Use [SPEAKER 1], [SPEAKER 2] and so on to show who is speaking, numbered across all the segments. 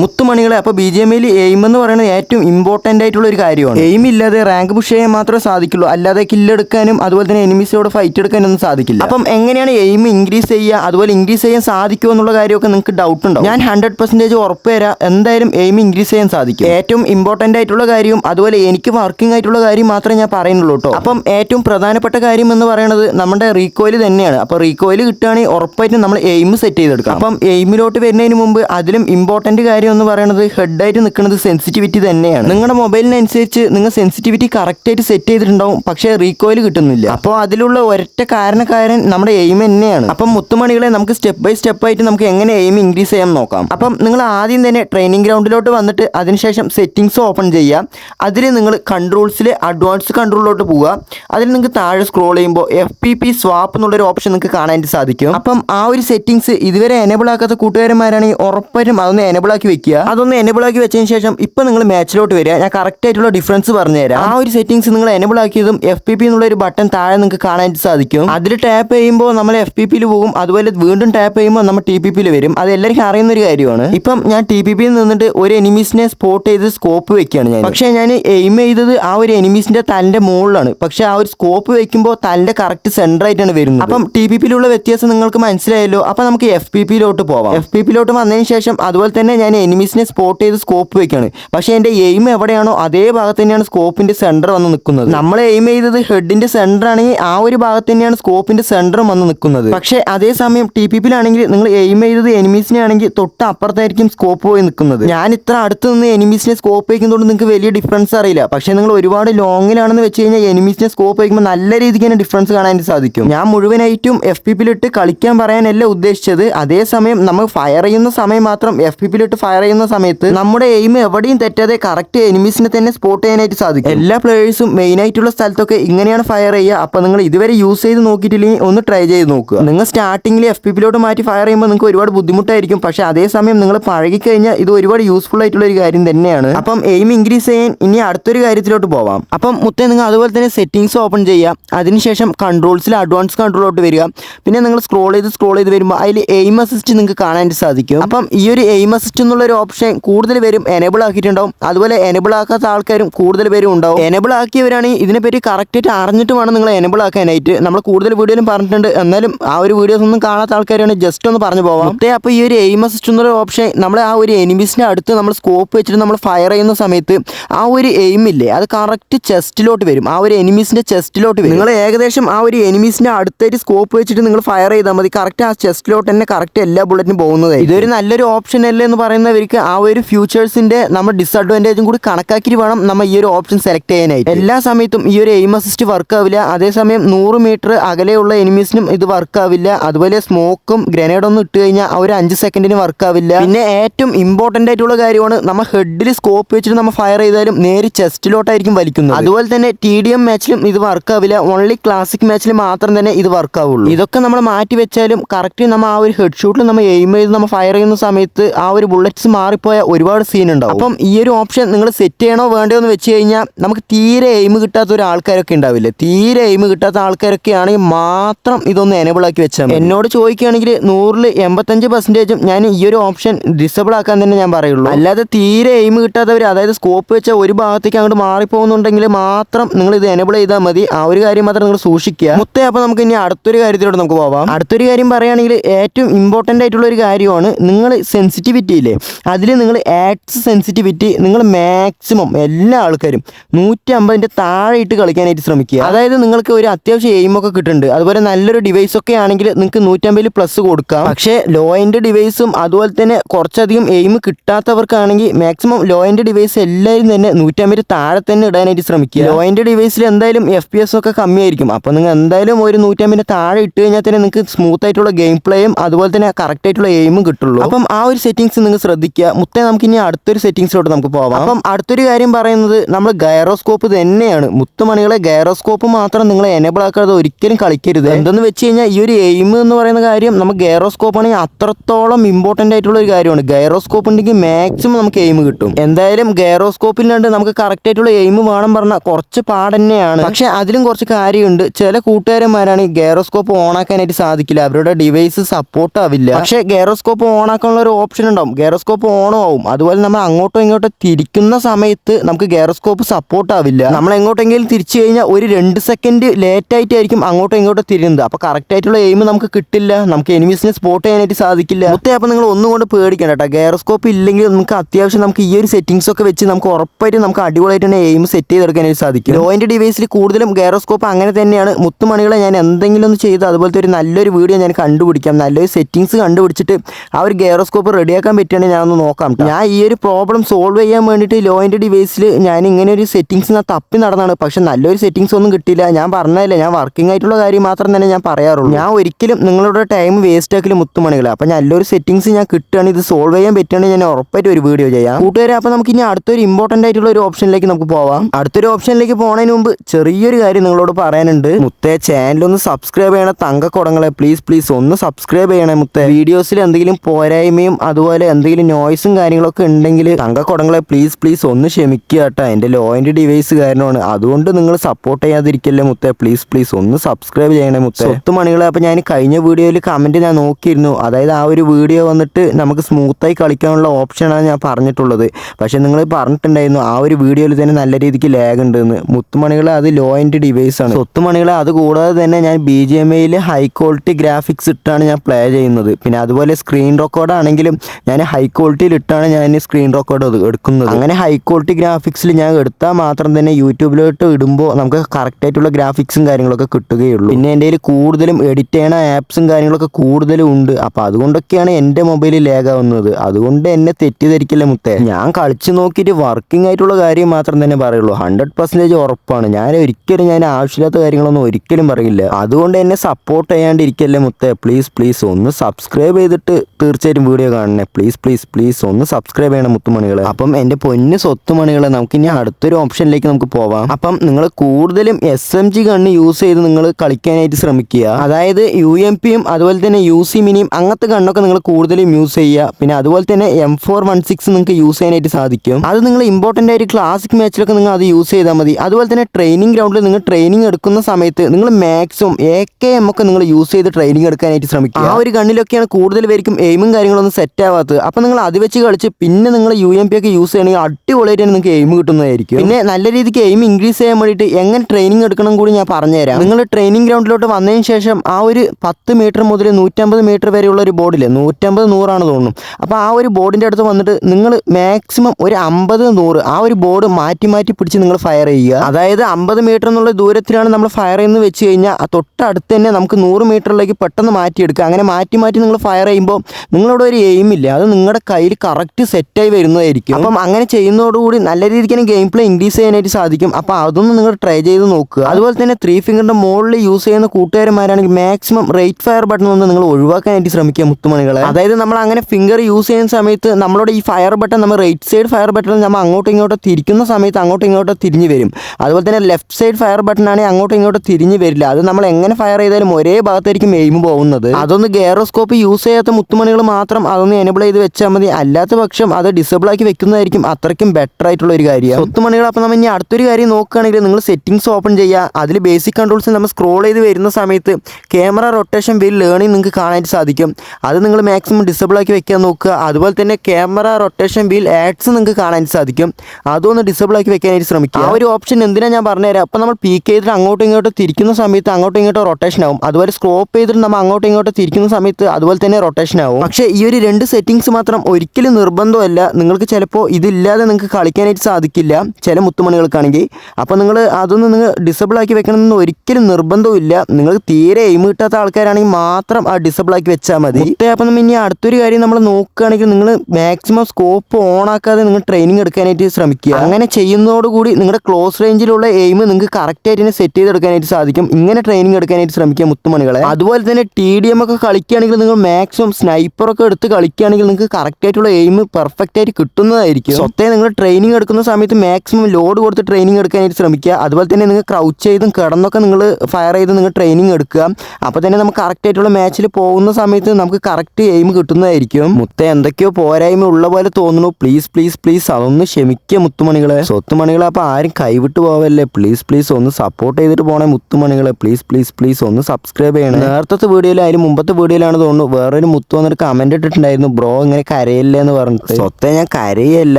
[SPEAKER 1] മുത്തുമണികളെ അപ്പോൾ B J എമ്മിൽ aim എന്ന് പറയുന്നത് ഏറ്റവും ഇമ്പോർട്ടന്റ് ആയിട്ടുള്ള ഒരു കാര്യമാണ്. എയിം ഇല്ലാതെ റാങ്ക് പുഷ് ചെയ്യാൻ മാത്രമേ സാധിക്കുള്ളൂ. അല്ലാതെ കില്ലെടുക്കാനും അതുപോലെ തന്നെ എനിമീസിനോട് ഫൈറ്റ് എടുക്കാനൊന്നും സാധിക്കില്ല. അപ്പം എങ്ങനെയാണ് എയിം ഇൻക്രീസ് ചെയ്യുക? അതുപോലെ ഇൻക്രീസ് ചെയ്യാൻ സാധിക്കുമോ എന്നുള്ള കാര്യമൊക്കെ നിങ്ങൾക്ക് ഡൗട്ട് ഉണ്ടോ ഞാൻ ഹൺഡ്രഡ് പെർസെന്റേജ് ഉറപ്പ് തരാം എന്തായാലും എയിം ഇൻക്രീസ് ചെയ്യാൻ സാധിക്കും. ഏറ്റവും ഇമ്പോർട്ടന്റ് ആയിട്ടുള്ള കാര്യവും അതുപോലെ എനിക്ക് വർക്കിംഗ് ആയിട്ടുള്ള കാര്യം മാത്രമേ ഞാൻ പറയുന്നുള്ളൂ കേട്ടോ. അപ്പം ഏറ്റവും പ്രധാനപ്പെട്ട കാര്യം എന്ന് പറയുന്നത് നമ്മുടെ റീകോയിൽ തന്നെയാണ്. അപ്പോൾ റീകോയിൽ കിട്ടുകയാണെങ്കിൽ ഉറപ്പായിട്ടും നമ്മൾ എയിം സെറ്റ് ചെയ്തെടുക്കാം അപ്പം എയിമിലോട്ട് വരുന്നതിന് മുമ്പ് അതിലും ഇമ്പോർട്ടന്റ് കാര്യം എന്ന് പറയുന്നത് ഹെഡായിട്ട് നിൽക്കുന്നത് സെൻസിറ്റിവിറ്റി തന്നെയാണ്. നിങ്ങളുടെ മൊബൈലിനനുസരിച്ച് നിങ്ങൾ സെൻസിറ്റിവിറ്റി കറക്റ്റായിട്ട് സെറ്റ് ചെയ്തിട്ടുണ്ടാവും പക്ഷേ റീകോയിൽ കിട്ടുന്നില്ല. അപ്പോൾ അതിലുള്ള ഒരൊറ്റ കാരണക്കാരൻ നമ്മുടെ എയിം തന്നെയാണ്. അപ്പം മുത്തുമണികളെ നമുക്ക് സ്റ്റെപ്പ് ബൈ സ്റ്റെപ്പ് ആയിട്ട് നമുക്ക് എങ്ങനെ എയിം ഇൻക്രീസ് ചെയ്യാൻ നോക്കാം? അപ്പം നിങ്ങൾ ആദ്യം തന്നെ ട്രെയിനിങ് ഗ്രൗണ്ടിലോട്ട് വന്നിട്ട് അതിനുശേഷം സെറ്റിംഗ്സ് ഓപ്പൺ ചെയ്യാം. അതിൽ നിങ്ങൾ കൺട്രോൾസിൽ അഡ്വാൻസ് കൺട്രോളിലോട്ട് പോവുക. അതിൽ നിങ്ങൾക്ക് താഴെ സ്ക്രോൾ ചെയ്യുമ്പോൾ എഫ് പി പി സ്വാപ്പ് എന്നുള്ളൊരു ഓപ്ഷൻ നിങ്ങൾക്ക് കാണാനായിട്ട് സാധിക്കും. അപ്പം ആ ഒരു സെറ്റിംഗ്സ് ഇതുവരെ എനേബിൾ ആക്കാത്ത കൂട്ടുകാരന്മാരാണെങ്കിൽ ഉറപ്പായിട്ടും അതൊന്ന് എനേബിൾ ആക്കി വെക്കുക. അതൊന്ന് എനബിൾ ആക്കി വെച്ചതിന് ശേഷം ഇപ്പം നിങ്ങൾ മാച്ചിലോട്ട് വരിക. ഞാൻ കറക്റ്റ് ആയിട്ടുള്ള ഡിഫറൻസ് പറഞ്ഞുതരാം. ആ ഒരു സെറ്റിംഗ്സ് നിങ്ങൾ എനബിൾ ആക്കിയതും എഫ് പി പി എന്നുള്ള ഒരു ബട്ടൺ താഴെ നിങ്ങൾക്ക് കാണാൻ സാധിക്കും. അതിൽ ടാപ്പ് ചെയ്യുമ്പോൾ നമ്മൾ എഫ് പി പിയിൽ പോകും. അതുപോലെ വീണ്ടും ടാപ്പ് ചെയ്യുമ്പോൾ നമ്മൾ ടി പി പിയിൽ വരും. അത് എല്ലാവർക്കും അറിയുന്ന ഒരു കാര്യമാണ്. ഇപ്പം ഞാൻ ടി പി പിയിൽ നിന്നിട്ട് ഒരു എനിമീസിനെ സ്പോട്ട് ചെയ്ത് സ്കോപ്പ് വെക്കുകയാണ് ഞാൻ. പക്ഷേ ഞാൻ എയിം ചെയ്തത് ആ ഒരു എനിമീസിന്റെ തലിന്റെ മുകളിലാണ്. പക്ഷേ ആ ഒരു സ്കോപ്പ് വെക്കുമ്പോൾ തലിന്റെ കറക്റ്റ് സെന്റർ ആയിട്ടാണ് വരുന്നത്. അപ്പം ടി പി പിയിലുള്ള വ്യത്യാസം നിങ്ങൾക്ക് മനസ്സിലായല്ലോ. അപ്പം നമുക്ക് എഫ് പി പിയിലോട്ട് പോവാം. എഫ് പി പിയിലോട്ട് വന്നതിന് ശേഷം അതുപോലെ തന്നെ ഞാൻ എനിമീസിനെ സ്പോട്ട് ചെയ്ത് സ്കോപ്പ് വെക്കുകയാണ് പക്ഷേ എന്റെ എയിം എവിടെയാണോ അതേ ഭാഗത്ത് തന്നെയാണ് സ്കോപ്പിന്റെ സെന്റർ വന്ന് നിൽക്കുന്നത്. നമ്മൾ എയിം ചെയ്തത് ഹെഡിന്റെ സെന്റർ ആണെങ്കിൽ ആ ഒരു ഭാഗത്ത് തന്നെയാണ് സ്കോപ്പിന്റെ സെന്ററും വന്ന് നിൽക്കുന്നത്. പക്ഷേ അതേസമയം ടി പി പിയിലാണെങ്കിൽ നിങ്ങൾ എയിം ചെയ്തത് എനിമീസിനെ ആണെങ്കിൽ തൊട്ട് അപ്പുറത്തായിരിക്കും സ്കോപ്പ് പോയി നിൽക്കുന്നത്. ഞാൻ ഇത്ര അടുത്ത് നിന്ന് എനിമീസിനെ സ്കോപ്പ് വയ്ക്കുന്നതുകൊണ്ട് നിങ്ങൾക്ക് വലിയ ഡിഫറൻസ് അറിയില്ല. പക്ഷേ നിങ്ങൾ ഒരുപാട് ലോങ്ങിലാണെന്ന് വെച്ച് കഴിഞ്ഞാൽ എനിമീസിനെ സ്കോപ്പ് വയ്ക്കുമ്പോൾ നല്ല രീതിക്ക് തന്നെ ഡിഫറൻസ് കാണാൻ സാധിക്കും. ഞാൻ മുഴുവനായിട്ടും എഫ് പി പിയിലിട്ട് കളിക്കാൻ പറയാനല്ല ഉദ്ദേശിച്ചത്. അതേസമയം നമ്മൾ ഫയർ ചെയ്യുന്ന സമയം മാത്രം എഫ് പി പിയിലിട്ട് ഫയർ ചെയ്യുന്ന സമയത്ത് നമ്മുടെ എയിം എവിടെയും തെറ്റാതെ കറക്റ്റ് എനിമീസിനെ തന്നെ സ്പോട്ട് ചെയ്യാനായിട്ട് സാധിക്കും. എല്ലാ പ്ലേയേഴ്സും മെയിൻ ആയിട്ടുള്ള സ്ഥലത്തൊക്കെ ഇങ്ങനെയാണ് ഫയർ ചെയ്യുക. അപ്പോൾ നിങ്ങൾ ഇതുവരെ യൂസ് ചെയ്ത് നോക്കിയിട്ടില്ലെങ്കിൽ ഒന്ന് ട്രൈ ചെയ്ത് നോക്കുക. നിങ്ങൾ സ്റ്റാർട്ടിങ്ങിൽ എഫ് പി പിയിലോട്ട് മാറ്റി ഫയർ ചെയ്യുമ്പോൾ നിങ്ങൾക്ക് ഒരുപാട് ബുദ്ധിമുട്ടായിരിക്കും. പക്ഷേ അതേസമയം നിങ്ങൾ പഴകിക്കഴിഞ്ഞാൽ ഇത് ഒരുപാട് യൂസ്ഫുൾ ആയിട്ടുള്ള ഒരു കാര്യം തന്നെയാണ്. അപ്പം എയിം ഇൻക്രീസ് ചെയ്യാൻ ഇനി അടുത്തൊരു കാര്യത്തിലോട്ട് പോവാം. അപ്പം മുത്തേ നിങ്ങൾ അതുപോലെ തന്നെ സെറ്റിംഗ്സ് ഓപ്പൺ ചെയ്യുക. അതിനുശേഷം കൺട്രോൾസിൽ അഡ്വാൻസ് കൺട്രോളോട്ട് വരിക. പിന്നെ നിങ്ങൾ സ്ക്രോൾ ചെയ്ത് സ്ക്രോൾ ചെയ്ത് വരുമ്പോൾ അതിൽ എയിം അസിസ്റ്റ് നിങ്ങൾക്ക് കാണാനായിട്ട് സാധിക്കും. അപ്പം ഈ ഒരു എയിം അസിസ്റ്റ് എന്നുള്ള ഒരു ഓപ്ഷൻ കൂടുതൽ പേരും എനേബിൾ ആക്കിയിട്ടുണ്ടാവും. അതുപോലെ എനേബിൾ ആക്കാത്ത ആൾക്കാരും കൂടുതൽ പേരും ഉണ്ടാവും. എനേബിൾ ആക്കിയവരാണെങ്കിൽ ഇതിനെപ്പറ്റി കറക്റ്റായിട്ട് അറിഞ്ഞിട്ട് വേണം നിങ്ങൾ എനേബിൾ ആക്കാനായിട്ട് നമ്മൾ കൂടുതൽ വീഡിയോയിലും പറഞ്ഞിട്ടുണ്ട്. എന്നാലും ആ ഒരു വീഡിയോസ് ഒന്നും കാണാത്ത ആൾക്കാരാണ്. ജസ്റ്റ് ഒന്ന് പറഞ്ഞു പോവാം. മൊത്തം അപ്പോൾ ഈ ഒരു എയിം അസിസ്റ്റ് എന്നൊരു ഓപ്ഷൻ നമ്മൾ ആ ഒരു എനിമീസിന്റെ അടുത്ത് നമ്മൾ സ്കോപ്പ് വെച്ചിട്ട് നമ്മൾ ഫയർ ചെയ്യുന്ന സമയത്ത് ആ ഒരു എയിം ഇല്ലേ? അത് കറക്റ്റ് ചെസ്റ്റിലോട്ട് വരും. ആ ഒരു എനിമീസിന്റെ ചെസ്റ്റിലോട്ട് വരും. നിങ്ങൾ ഏകദേശം ആ ഒരു എനിമീസിന്റെ അടുത്തായിട്ട് സ്കോപ്പ് വെച്ചിട്ട് നിങ്ങൾ ഫയർ ചെയ്താൽ മതി. കറക്റ്റ് ആ ചെസ്റ്റിലോട്ട് തന്നെ കറക്റ്റ് എല്ലാ ബുള്ളറ്റിനും പോകുന്നത് ഇതൊരു നല്ലൊരു ഓപ്ഷൻ അല്ലേ എന്ന് പറയുന്നവർക്ക് ആ ഒരു ഫ്യൂച്ചേഴ്സിന്റെ നമ്മൾ ഡിസഡ്വാന്റേജും കൂടി കണക്കാക്കി വേണം നമ്മൾ ഈ ഒരു ഓപ്ഷൻ സെലക്ട് ചെയ്യാനായിട്ട്. എല്ലാ സമയത്തും ഈ ഒരു എയിം അസിസ്റ്റ് വർക്ക് ആവില്ല. അതേസമയം നൂറ് മീറ്റർ അകലെയുള്ള എനിമീസിനും ഇത് വർക്ക് ആവില്ല. അതുപോലെ സ്മോക്കും ഗ്രനേഡൊന്നും ഇട്ട് കഴിഞ്ഞാൽ ആ ഒരു അഞ്ച് സെക്കൻഡിന് വർക്ക് ആവില്ല. പിന്നെ ഏറ്റവും ഇമ്പോർട്ടന്റ് ആയിട്ടുള്ള കാര്യമാണ് നമ്മൾ ഹെഡിൽ സ്കോപ്പ് വെച്ചിട്ട് നമ്മൾ ഫയർ ചെയ്താലും നേരെ ചെസ്റ്റിലോട്ടായിരിക്കും വലിക്കുന്നത്. അതുപോലെ തന്നെ ടി ഡി എം മാച്ചിലും ഇത് വർക്ക് ആവില്ല. ഓൺലി ക്ലാസിക് മാച്ചിൽ മാത്രം തന്നെ ഇത് വർക്ക് ആവുള്ളൂ. ഇതൊക്കെ നമ്മൾ മാറ്റി വെച്ചാലും കറക്റ്റ് നമ്മൾ ആ ഒരു ഹെഡ് ഷൂട്ടിൽ നമ്മൾ എയിം ചെയ്ത് നമ്മൾ ഫയർ ചെയ്യുന്ന സമയത്ത് ആ ഒരു ബുള്ളറ്റ്സ് മാറിപ്പോയ ഒരുപാട് സീൻ ഉണ്ടാവും. അപ്പം ഈ ഒരു ഓപ്ഷൻ നിങ്ങൾ സെറ്റ് ചെയ്യണോ വേണ്ടോ എന്ന് വെച്ച് കഴിഞ്ഞാൽ നമുക്ക് തീരെ എയിം കിട്ടാത്ത ഒരു ആൾക്കാരൊക്കെ ഉണ്ടാവില്ലേ? തീരെ എയിം കിട്ടാത്ത ആൾക്കാരൊക്കെ ആണെങ്കിൽ മാത്രം ഇതൊന്ന് എനേബിൾ ആക്കി വെച്ചാൽ എന്നോട് ചോദിക്കുകയാണെങ്കിൽ നൂറിൽ എൺപത്തഞ്ച് പെർസെന്റേജും ഞാൻ ഈ ഒരു ഓപ്ഷൻ ഡിസബിൾ ആക്കാൻ തന്നെ ഞാൻ പറയുള്ളൂ. അല്ലാതെ തീരെ എയിം കിട്ടാത്തവർ അതായത് സ്കോപ്പ് വെച്ച ഒരു ഭാഗത്തേക്ക് അങ്ങോട്ട് മാറിപ്പോകുന്നുണ്ടെങ്കിൽ മാത്രം നിങ്ങൾ ഇത് എനേബിൾ ചെയ്താൽ മതി. ആ ഒരു കാര്യം മാത്രം നിങ്ങൾ സൂക്ഷിക്കുക. മുത്തേ അപ്പോൾ നമുക്ക് ഇനി അടുത്തൊരു കാര്യത്തിലോട്ട് നമുക്ക് പോവാം. അടുത്തൊരു കാര്യം പറയുകയാണെങ്കിൽ ഏറ്റവും ഇമ്പോർട്ടന്റ് ആയിട്ടുള്ള ഒരു കാര്യമാണ് നിങ്ങൾ സെൻസിറ്റിവിറ്റി ഇല്ലേ? അതിൽ നിങ്ങൾ ആക്സ് സെൻസിറ്റിവിറ്റി നിങ്ങൾ മാക്സിമം എല്ലാ ആൾക്കാരും നൂറ്റി അമ്പതിന്റെ താഴെ ഇട്ട് കളിക്കാനായിട്ട് ശ്രമിക്കുക. അതായത് നിങ്ങൾക്ക് ഒരു അത്യാവശ്യം എയിമൊക്കെ കിട്ടുന്നുണ്ട്. അതുപോലെ നല്ലൊരു ഡിവൈസ് ഒക്കെ ആണെങ്കിൽ നിങ്ങൾക്ക് നൂറ്റമ്പതിൽ പ്ലസ് കൊടുക്കാം. പക്ഷേ ലോ എൻഡ് ഡിവൈസും അതുപോലെ തന്നെ കുറച്ചധികം എയിം കിട്ടാത്തവർക്കാണെങ്കിൽ മാക്സിമം ലോ എൻഡ് ഡിവൈസ് എല്ലാവരും തന്നെ നൂറ്റമ്പതിൽ താഴെ തന്നെ ഇടാനായിട്ട് ശ്രമിക്കുക. ലോ എൻഡ് ഡിവൈസിൽ എന്തായാലും എഫ് പി എസ് ഒക്കെ കമ്മിയായിരിക്കും. അപ്പോൾ നിങ്ങൾ എന്തായാലും ഒരു നൂറ്റമ്പതിന്റെ താഴെ ഇട്ട് കഴിഞ്ഞാൽ തന്നെ നിങ്ങൾക്ക് സ്മൂത്ത് ആയിട്ടുള്ള ഗെയിം പ്ലേയും അതുപോലെ തന്നെ കറക്റ്റ് ആയിട്ടുള്ള എയിമും കിട്ടുള്ളൂ. അപ്പം ആ ഒരു സെറ്റിംഗ്സ് നിങ്ങൾ ശ്രദ്ധിക്കുക. മുത്തേ നമുക്ക് ഇനി അടുത്തൊരു സെറ്റിങ്സിലോട്ട് നമുക്ക് പോവാം. അപ്പം അടുത്തൊരു കാര്യം പറയുന്നത് നമ്മൾ ഗൈറോസ്കോപ്പ് തന്നെയാണ്. മുത്തുമണികളെ ഗൈറോസ്കോപ്പ് മാത്രം നിങ്ങൾ എനേബിൾ ആക്കാതെ ഒരിക്കലും കളിക്കരുത്. എന്തെന്ന് വെച്ച് കഴിഞ്ഞാൽ ഈ ഒരു എയിം എന്ന് പറയുന്ന കാര്യം നമുക്ക് ഗൈറോസ്കോപ്പ് ആണെങ്കിൽ അത്രത്തോളം ഇമ്പോർട്ടന്റ് ആയിട്ടുള്ള ഒരു കാര്യമാണ്. ഗൈറോസ്കോപ്പ് ഉണ്ടെങ്കിൽ മാക്സിമം നമുക്ക് എയിം കിട്ടും. എന്തായാലും ഗൈറോസ്കോപ്പില്ലാണ്ട് നമുക്ക് കറക്റ്റ് ആയിട്ടുള്ള എയിം വേണം പറഞ്ഞാൽ കുറച്ച് പാട് തന്നെയാണ്. പക്ഷെ അതിലും കുറച്ച് കാര്യമുണ്ട്. ചില കൂട്ടുകാരന്മാരാണ് ഈ ഗൈറോസ്കോപ്പ് ഓൺ ആക്കാനായിട്ട് സാധിക്കില്ല. അവരുടെ ഡിവൈസ് സപ്പോർട്ട് ആവില്ല. പക്ഷേ ഗൈറോസ്കോപ്പ് ഓണാക്കാനുള്ള ഒരു ഓപ്ഷൻ ഉണ്ടാവും. ഗൈറോസ്കോപ്പ് ഗെയറോസ്കോപ്പ് ഓണോ ആവും അതുപോലെ നമ്മൾ അങ്ങോട്ടോ ഇങ്ങോട്ടോ തിരിക്കുന്ന സമയത്ത് നമുക്ക് ഗെയറോസ്കോപ്പ് സപ്പോർട്ട് ആവില്ല. നമ്മൾ എങ്ങോട്ടെങ്കിലും തിരിച്ചു കഴിഞ്ഞാൽ ഒരു രണ്ട് സെക്കൻഡ് ലേറ്റ് ആയിട്ടായിരിക്കും അങ്ങോട്ടോ ഇങ്ങോട്ടോ തിരിയുന്നത്. അപ്പോൾ കറക്റ്റ് ആയിട്ടുള്ള എയിം നമുക്ക് കിട്ടില്ല. നമുക്ക് എനിമീസിനെ സ്പോട്ട് ചെയ്യാനായിട്ട് സാധിക്കില്ല. മുത്തേ അപ്പോൾ നിങ്ങൾ ഒന്നും കൊണ്ട് പേടിക്കണം കേട്ടോ ഗെയറോസ്കോപ്പ് ഇല്ലെങ്കിൽ നമുക്ക് അത്യാവശ്യം നമുക്ക് ഈ ഒരു സെറ്റിംഗ്സ് ഒക്കെ വെച്ച് നമുക്ക് ഉറപ്പായിട്ട് നമുക്ക് അടിപൊളിയായിട്ട് തന്നെ എയിം സെറ്റ് ചെയ്തെടുക്കാനായിട്ട് സാധിക്കും. ലോയിന്റെ ഡിവൈസിൽ കൂടുതലും ഗെയറോസ്കോപ്പ് അങ്ങനെ തന്നെയാണ്. മുത്തുമണികളെ ഞാൻ എന്തെങ്കിലും ഒന്ന് ചെയ്ത് അതുപോലത്തെ ഒരു നല്ലൊരു വീഡിയോ ഞാൻ കണ്ടുപിടിക്കാം. നല്ലൊരു സെറ്റിംഗ്സ് കണ്ടുപിടിച്ചിട്ട് ആ ഒരു ഗെയറോസ്കോപ്പ് റെഡിയാക്കാൻ പറ്റുകയാണെങ്കിൽ ഞാനൊന്ന് നോക്കാം. ഞാൻ ഈ ഒരു പ്രോബ്ലം സോൾവ് ചെയ്യാൻ വേണ്ടിയിട്ട് ലോയിന്റെ ഡിവൈസിൽ ഞാൻ ഇങ്ങനെ ഒരു സെറ്റിങ്സ് ഞാൻ തപ്പി നടന്നാണ്. പക്ഷെ നല്ലൊരു സെറ്റിങ്സ് ഒന്നും കിട്ടിയില്ല. ഞാൻ പറഞ്ഞതല്ലേ ഞാൻ വർക്കിംഗ് ആയിട്ടുള്ള കാര്യം മാത്രം തന്നെ ഞാൻ പറയാറുള്ളൂ. ഞാൻ ഒരിക്കലും നിങ്ങളുടെ ടൈം വേസ്റ്റ് ആക്കൽ മുത്തുമണികൾ അപ്പം നല്ലൊരു സെറ്റിങ്സ് ഞാൻ കിട്ടുകയാണെങ്കിൽ ഇത് സോൾവ് ചെയ്യാൻ പറ്റുകയാണെങ്കിൽ ഞാൻ ഉറപ്പായിട്ട് ഒരു വീഡിയോ ചെയ്യാം. കൂട്ടുകാരെ അപ്പോൾ നമുക്ക് ഇനി അടുത്തൊരു ഇമ്പോർട്ടന്റ് ആയിട്ടുള്ള ഒരു ഓപ്ഷനിലേക്ക് നമുക്ക് പോവാം. അടുത്തൊരു ഓപ്ഷനിലേക്ക് പോകുന്നതിന് മുമ്പ് ചെറിയൊരു കാര്യം നിങ്ങളോട് പറയാനുണ്ട്. മുത്തേ ചാനൽ ഒന്ന് സബ്സ്ക്രൈബ് ചെയ്യണ തങ്കക്കുടങ്ങളെ. പ്ലീസ് പ്ലീസ് ഒന്ന് സബ്സ്ക്രൈബ് ചെയ്യണേ മുത്തേ. വീഡിയോസിൽ എന്തെങ്കിലും പോരായ്മയും അതുപോലെ എന്തെങ്കിലും നോയ്സും കാര്യങ്ങളൊക്കെ ഉണ്ടെങ്കിൽ തങ്കക്കുടങ്ങളെ പ്ലീസ് പ്ലീസ് ഒന്ന് ക്ഷമിക്കുക കേട്ടോ. എന്റെ ലോയിന്റെ ഡിവൈസ് കാരണമാണ് അതുകൊണ്ട് നിങ്ങൾ സപ്പോർട്ട് ചെയ്യാതിരിക്കല്ലേ മുത്തേ. പ്ലീസ് പ്ലീസ് ഒന്ന് സബ്സ്ക്രൈബ് ചെയ്യണേ മുത്തേ. സ്വത്ത് മണികളെ അപ്പോൾ ഞാൻ കഴിഞ്ഞ വീഡിയോയിൽ കമന്റ് ഞാൻ നോക്കിയിരുന്നു. അതായത് ആ ഒരു വീഡിയോ വന്നിട്ട് നമുക്ക് സ്മൂത്തായി കളിക്കാനുള്ള ഓപ്ഷനാണ് ഞാൻ പറഞ്ഞിട്ടുള്ളത്. പക്ഷേ നിങ്ങൾ പറഞ്ഞിട്ടുണ്ടായിരുന്നു ആ ഒരു വീഡിയോയിൽ തന്നെ നല്ല രീതിക്ക് ലാഗ് ഉണ്ടെന്ന്. മുത്തുമണികളെ അത് ലോ എൻഡ് ഡിവൈസ് ആണ്. സ്വത്തുമണികളെ അത് കൂടാതെ തന്നെ ഞാൻ ബി ജി എം ഐയിൽ ഹൈ ക്വാളിറ്റി ഗ്രാഫിക്സ് ഇട്ടാണ് ഞാൻ പ്ലേ ചെയ്യുന്നത്. പിന്നെ അതുപോലെ സ്ക്രീൻ റെക്കോർഡ് ആണെങ്കിലും ഞാൻ ഹൈ ക്വാളിറ്റിയിൽ ഇട്ടാണ് ഞാൻ സ്ക്രീൻ റെക്കോർഡ് എടുക്കുന്നത്. അങ്ങനെ ഹൈ ക്വാളിറ്റി ഗ്രാഫിക്സിൽ ഞാൻ എടുത്താൽ മാത്രം തന്നെ യൂട്യൂബിലോട്ട് ഇടുമ്പോൾ നമുക്ക് കറക്റ്റ് ആയിട്ടുള്ള ഗ്രാഫിക്സും കാര്യങ്ങളൊക്കെ കിട്ടുകയുള്ളൂ. പിന്നെ എന്റെ കയ്യിൽ കൂടുതലും എഡിറ്റ് ചെയ്യണ ആപ്സും കാര്യങ്ങളൊക്കെ കൂടുതലും ഉണ്ട്. അപ്പോൾ അതുകൊണ്ടൊക്കെയാണ് എന്റെ മൊബൈലിൽ ലേഖാവുന്നത് അതുകൊണ്ട് എന്നെ തെറ്റിദ്ധരിക്കില്ല മുത്തേ. ഞാൻ കളിച്ച് നോക്കിയിട്ട് വർക്കിംഗ് ആയിട്ടുള്ള കാര്യം മാത്രം തന്നെ പറയുള്ളൂ. ഹൺഡ്രഡ് പെർസെന്റേജ് ഉറപ്പാണ്. ഞാൻ ഒരിക്കലും ഞാൻ ആവശ്യമില്ലാത്ത കാര്യങ്ങളൊന്നും ഒരിക്കലും പറയില്ല. അതുകൊണ്ട് എന്നെ സപ്പോർട്ട് ചെയ്യാണ്ടിരിക്കല്ലേ മുത്തേ. പ്ലീസ് പ്ലീസ് ഒന്ന് സബ്സ്ക്രൈബ് ചെയ്തിട്ട് തീർച്ചയായിട്ടും വീഡിയോ കാണണേ. പ്ലീസ് പ്ലീസ് പ്ലീസ് ഒന്ന് സബ്സ്ക്രൈബ് ചെയ്യണം മുത്തുമണികളെ. അപ്പം എന്റെ പൊന്ന് സ്വത്തുമണികളെ നമുക്ക് ഇനി അടുത്തൊരു ഓപ്ഷനിലേക്ക് നമുക്ക് പോവാം. അപ്പം നിങ്ങൾ കൂടുതലും S M G gun use ചെയ്ത് നിങ്ങൾ കളിക്കാനായിട്ട് ശ്രമിക്കുക. അതായത് യു എം പിയും അതുപോലെ തന്നെ യു സി മിനിയും അങ്ങനത്തെ ഗണ്ണൊക്കെ നിങ്ങൾ കൂടുതലും യൂസ് ചെയ്യുക. പിന്നെ അതുപോലെ തന്നെ എം ഫോർ വൺ സിക്സ് നിങ്ങൾക്ക് യൂസ് ചെയ്യാനായിട്ട് സാധിക്കും. അത് നിങ്ങൾ ഇമ്പോർട്ടന്റ് ആയിട്ട് ക്ലാസിക് മാച്ചിലൊക്കെ നിങ്ങൾ അത് യൂസ് ചെയ്താൽ മതി. അതുപോലെ തന്നെ ട്രെയിനിങ് ഗ്രൗണ്ടിൽ നിങ്ങൾ ട്രെയിനിങ് എടുക്കുന്ന സമയത്ത് നിങ്ങൾ മാക്സിമം എ കെ എം ഒക്കെ നിങ്ങൾ യൂസ് ചെയ്ത് ട്രെയിനിങ് എടുക്കാനായിട്ട് ശ്രമിക്കുക. ആ ഒരു ഗണ്ണിലൊക്കെയാണ് കൂടുതൽ പേർക്കും എയിമും കാര്യങ്ങളൊന്നും സെറ്റ് ആവാത്തത്. അപ്പം നിങ്ങൾ അത് വെച്ച് കളിച്ച് പിന്നെ നിങ്ങൾ യു എം പി ഒക്കെ യൂസ് ചെയ്യണമെങ്കിൽ അടിപൊളിയായിട്ട് നിങ്ങൾക്ക് എയിം കിട്ടുന്നതായിരിക്കും. പിന്നെ നല്ല രീതിക്ക് എയിം ഇൻക്രീസ് ചെയ്യാൻ വേണ്ടിയിട്ട് എങ്ങനെ ട്രെയിനിങ് എടുക്കണം കൂടി ഞാൻ പറഞ്ഞുതരാം. നിങ്ങൾ ട്രെയിനിങ് ഗ്രൗണ്ടിലോട്ട് വന്നതിന് ശേഷം ആ ഒരു പത്ത് മീറ്റർ മുതൽ നൂറ്റമ്പത് മീറ്റർ വരെയുള്ള ഒരു ബോർഡിൽ നൂറ്റമ്പത് നൂറാണ് തോന്നുന്നു. അപ്പോൾ ആ ഒരു ബോർഡിന്റെ അടുത്ത് വന്നിട്ട് നിങ്ങൾ മാക്സിമം ഒരു അമ്പത് നൂറ് ആ ഒരു ബോർഡ് മാറ്റി മാറ്റി പിടിച്ച് നിങ്ങൾ ഫയർ ചെയ്യുക. അതായത് അമ്പത് മീറ്റർ എന്നുള്ള ദൂരത്തിലാണ് നമ്മൾ ഫയർ ചെയ്യുന്നത് വെച്ച് കഴിഞ്ഞാൽ തൊട്ടടുത്ത് തന്നെ നമുക്ക് നൂറ് മീറ്ററിലേക്ക് പെട്ടെന്ന് മാറ്റിയെടുക്കുക. അങ്ങനെ മാറ്റി മാറ്റി നിങ്ങൾ ഫയർ ചെയ്യുമ്പോൾ നിങ്ങളോട് ഒരു എയിം ഇല്ല? അത് നിങ്ങളുടെ കയ്യിൽ കറക്റ്റ് സെറ്റായി വരുന്നതായിരിക്കും. അപ്പം അങ്ങനെ ചെയ്യുന്നതോടുകൂടി നല്ല രീതിക്ക് തന്നെ ഗെയിം പ്ലേ ഇൻക്രീസ് ചെയ്യാനായിട്ട് സാധിക്കും. അപ്പം അതൊന്നും നിങ്ങൾ ട്രൈ ചെയ്ത് നോക്കുക. അതുപോലെ തന്നെ ത്രീ ഫിംഗറിന്റെ മുകളിൽ യൂസ് ചെയ്യുന്ന കൂട്ടുകാരന്മാരാണെങ്കിൽ മാക്സിമം റേറ്റ് ഫയർ ബട്ടൺ ഒന്ന് നിങ്ങൾ ഒഴിവാക്കാനായിട്ട് ശ്രമിക്കുക മുത്തുമണികളെ. അതായത് നമ്മൾ അങ്ങനെ ഫിംഗർ യൂസ് ചെയ്യുന്ന സമയത്ത് നമ്മളോട് ഈ ഫയർ ബട്ടൺ നമ്മൾ റൈറ്റ് സൈഡ് ഫയർ ബട്ടൺ നമ്മൾ അങ്ങോട്ടും ഇങ്ങോട്ടും തിരിക്കുന്ന സമയത്ത് അങ്ങോട്ടും ഇങ്ങോട്ടും തിരിഞ്ഞു വരും. അതുപോലെ തന്നെ ലെഫ്റ്റ് സൈഡ് ഫയർ ബട്ടൺ ആണെങ്കിൽ അങ്ങോട്ടും ഇങ്ങോട്ടും തിരിഞ്ഞു വരില്ല. അത് നമ്മൾ എങ്ങനെ ഫയർ ചെയ്താലും ഒരേ ഭാഗത്തായിരിക്കും എയിം പോകുന്നത്. അതൊന്ന് ഗെയറോസ്കോപ്പ് യൂസ് ചെയ്യാത്ത മുത്തുമണികൾ മാത്രം അതൊന്ന് എനബിൾ ചെയ്ത് വെച്ചാൽ മതി. അല്ലാത്ത പക്ഷം അത് ഡിസേബിൾ ആക്കി വെക്കുന്നതായിരിക്കും. അത്രയ്ക്കും ബെറ്റർ ആയിട്ടുള്ള ഒരു കാര്യം. മുത്തുമണികൾ അപ്പോൾ നമ്മൾ ഇനി അടുത്തൊരു കാര്യം നോക്കുകയാണെങ്കിൽ നിങ്ങൾ സെറ്റിംഗ്സ് ഓപ്പൺ ചെയ്യുക. അതിൽ ബേസിക് കൺട്രോൾസ് നമ്മൾ സ്ക്രോൾ ചെയ്ത് വരുന്ന സമയത്ത് ക്യാമറ റൊട്ടേഷൻ വിൽ ലേണിംഗ് നിങ്ങൾക്ക് കാണാനായിട്ട് സാധിക്കും. അത് നിങ്ങൾ മാക്സിമം ഡിസേബിൾ ആക്കി വെക്കാൻ നോക്കുക. അതുപോലെ തന്നെ ക്യാമറ റൊട്ടേഷൻ വിൽ ആഡ്സ് നിങ്ങൾക്ക് കാണാനായിട്ട് സാധിക്കും. അതൊന്ന് ഡിസേബിൾ ആക്കി വെക്കാനായിട്ട് ശ്രമിക്കുക. ആ ഒരു ഓപ്ഷൻ എന്തിനാ ഞാൻ പറഞ്ഞുതരാം. അപ്പോൾ നമ്മൾ പീക്ക് ചെയ്തിട്ട് അങ്ങോട്ടും ഇങ്ങോട്ടും തിരിക്കുന്ന സമയത്ത് അങ്ങോട്ടും ഇങ്ങോട്ടും റൊട്ടേഷൻ ആവും. അതുപോലെ സ്ക്രോപ്പ് ചെയ്തിട്ട് നമ്മൾ അങ്ങോട്ടും ഇങ്ങോട്ടും തിരിക്കുന്ന സമയത്ത് അതുപോലെ തന്നെ റൊട്ടേഷൻ ആവും. പക്ഷേ ഈ ഒരു രണ്ട് സെറ്റിംഗ്സ് മാത്രം ഒരിക്കലും നിർബന്ധമല്ല. നിങ്ങൾക്ക് ചിലപ്പോൾ ഇതില്ലാതെ നിങ്ങൾക്ക് കളിക്കാനായിട്ട് സാധിക്കില്ല. ചില മുത്തുമണികൾക്കാണെങ്കിൽ. അപ്പോൾ നിങ്ങൾ അതൊന്ന് നിങ്ങൾ ഡിസേബിൾ ആക്കി വെക്കണമെന്ന് ഒരിക്കലും നിർബന്ധമില്ല നിങ്ങൾ തീരെ എയിം കിട്ടാത്ത ആൾക്കാരാണെങ്കിൽ മാത്രം ആ ഡിസേബിൾ ആക്കി വെച്ചാൽ മതി. അപ്പം നമ്മൾ ഇനി അടുത്തൊരു കാര്യം നമ്മൾ നോക്കുകയാണെങ്കിൽ നിങ്ങൾ മാക്സിമം സ്കോപ്പ് ഓൺ ആക്കാതെ നിങ്ങൾ ട്രെയിനിങ് എടുക്കാനായിട്ട് ശ്രമിക്കുക. അങ്ങനെ ചെയ്യുന്നതോടുകൂടി നിങ്ങളുടെ ക്ലോസ് റേഞ്ചിലുള്ള എയിം നിങ്ങൾക്ക് കറക്റ്റായിട്ട് തന്നെ സെറ്റ് ചെയ്തെടുക്കാനായിട്ട് സാധിക്കും. ഇങ്ങനെ ട്രെയിനിങ് എടുക്കാനായിട്ട് ശ്രമിക്കുക മുത്തുമണികളെ. അതുപോലെ തന്നെ ടി ഡി എം ഒക്കെ കളിക്കുകയാണെങ്കിൽ നിങ്ങൾ മാക്സിമം സ്നൈപ്പർ ഒക്കെ എടുത്ത് കളിക്കുകയാണെങ്കിൽ നിങ്ങൾക്ക് കറക്റ്റ് ആയിട്ടുള്ള എയിം പെർഫെക്റ്റ് ആയിട്ട് കിട്ടുന്നതായിരിക്കും. സ്വത്തേ നിങ്ങൾ ട്രെയിനിങ് എടുക്കുന്ന സമയത്ത് മാക്സിമം ലോഡ് കൊടുത്ത് ട്രെയിനിങ് എടുക്കാനായിട്ട് ശ്രമിക്കുക. അതുപോലെ തന്നെ നിങ്ങൾ ക്രൗച്ച് ചെയ്തും കിടന്നൊക്കെ നിങ്ങൾ ഫയർ ചെയ്ത് നിങ്ങൾ ട്രെയിനിങ് എടുക്കുക. അപ്പോൾ തന്നെ നമുക്ക് കറക്റ്റ് ആയിട്ടുള്ള മാച്ചിൽ പോകുന്ന സമയത്ത് നമുക്ക് കറക്റ്റ് എയിം കിട്ടുന്നതായിരിക്കും. മുത്ത എന്തൊക്കെയോ പോരായ്മ ഉള്ള പോലെ തോന്നുന്നു. പ്ലീസ് പ്ലീസ് പ്ലീസ് അതൊന്ന് ക്ഷമിക്കുക മുത്തുമണികളെ. സ്വത്തുമണികളെ അപ്പോൾ ആരും കൈവിട്ട് പോവല്ലേ? പ്ലീസ് പ്ലീസ് ഒന്ന് സപ്പോർട്ട് ചെയ്തിട്ട് പോണേ മുത്തുമണികളെ. പ്ലീസ് പ്ലീസ് പ്ലീസ് ഒന്ന് സബ്സ്ക്രൈബ് ചെയ്യണം. നേരത്തെ വീഡിയോയിൽ അതിന് മുമ്പത്തെ വീഡിയോയിലാണ് തോന്നുന്നു. വേറൊരു മുത്തു വന്നിട്ട് കമന്റ് ഇട്ടിട്ടുണ്ടായിരുന്നു. ബ്രോ ഇങ്ങനെ കരയല്ലേ എന്ന് പറഞ്ഞിട്ട്. സ്വത്തെ ഞാൻ കരയല്ല.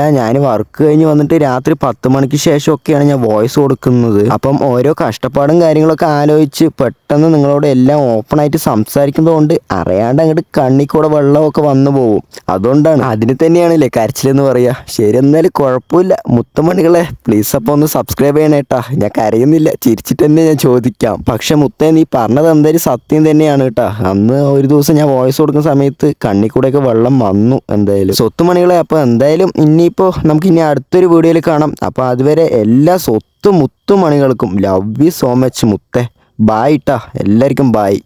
[SPEAKER 1] ഞാൻ വർക്ക് കഴിഞ്ഞ് വന്നിട്ട് രാത്രി പത്ത് മണിക്ക് ശേഷം ഒക്കെയാണ് ഞാൻ വോയിസ് കൊടുക്കുന്നത്. അപ്പം ഓരോ കഷ്ടപ്പാടും കാര്യങ്ങളൊക്കെ ആലോചിച്ച് പെട്ടെന്ന് നിങ്ങളോട് എല്ലാം ഓപ്പൺ ആയിട്ട് സംസാരിക്കുന്നതുകൊണ്ട് അറിയാണ്ട് അങ്ങോട്ട് കണ്ണി കൂടെ വെള്ളമൊക്കെ വന്നു പോകും അതുകൊണ്ടാണ്. അതിന് തന്നെയാണല്ലേ കരച്ചിലെന്ന് പറയാ. ശരി എന്നാലും കുഴപ്പമില്ല. മുത്തമണികളെ പ്ലീസ് അപ്പോൾ ഒന്ന് സബ്സ്ക്രൈബ് ചെയ്യണേട്ടാ ഞാൻ കരയുന്നില്ല. ചിരിച്ചിട്ട് തന്നെ ഞാൻ ചോദിക്കാം. പക്ഷെ മുത്തേ നീ പറഞ്ഞത് എന്തായാലും സത്യം തന്നെയാണ് കേട്ടാ അന്ന് ഒരു ദിവസം ഞാൻ വോയിസ് കൊടുക്കുന്ന സമയത്ത് കണ്ണിക്കൂടെയൊക്കെ വെള്ളം വന്നു. എന്തായാലും. സ്വത്തുമണികളെ അപ്പോൾ എന്തായാലും ഇനിയിപ്പോൾ നമുക്ക് ഇനി അടുത്തൊരു വീഡിയോയിൽ കാണാം. അപ്പോൾ അതുവരെ എല്ലാ സ്വത്ത് മുത്തുമണികൾക്കും ലവ് യു സോ മച്ച് മുത്തേ. ബായ് ഇട്ടാ എല്ലാവർക്കും ബായ്